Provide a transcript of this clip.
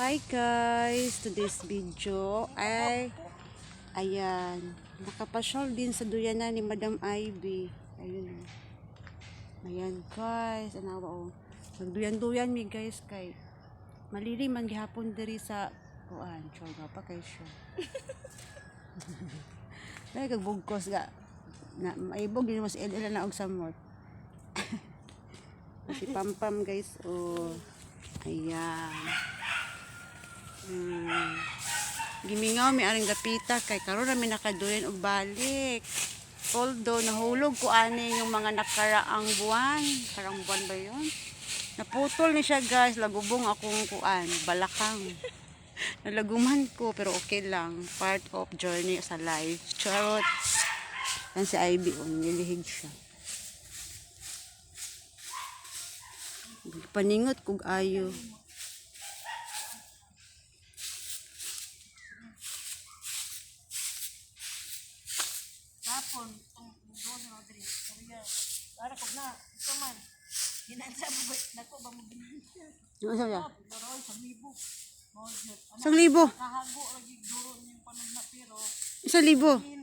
Hi guys! Today's video ay ayan, nakapasyal din sa duyanan ni Madam Ivy. Ayun. Ayan guys, anawa oh. Nagduyan-duyan mi guys kay malili man gihapon diri sa kuan. Chol nga pa kay siya. Dahil kag ga na maibog din mas LL na og samot. si Pampam guys, oh. Ayan. Gimingaw mi aring dapita kay karon na mi nakaduyan og balik. Although nahulog ko ani yung mga nakaraang buwan, karang buwan ba 'yon? Naputol ni siya guys, lagubong akong kuan, balakang. Nalaguman ko pero okay lang, part of journey sa life. Charot. Yan si Ivy, oh, nilihig siya. Paningot kog ayo. Tapon, itong doon na Rodri. Kaya, para ko na, ito man. Ginansa mo ba, nako ba mo ginansa? Ano siya? Daroy, sa libo. Mo, Diyos. Ano, Isang libo. kahago, lagi duro niyong panong na, pero, Isang libo. na lang.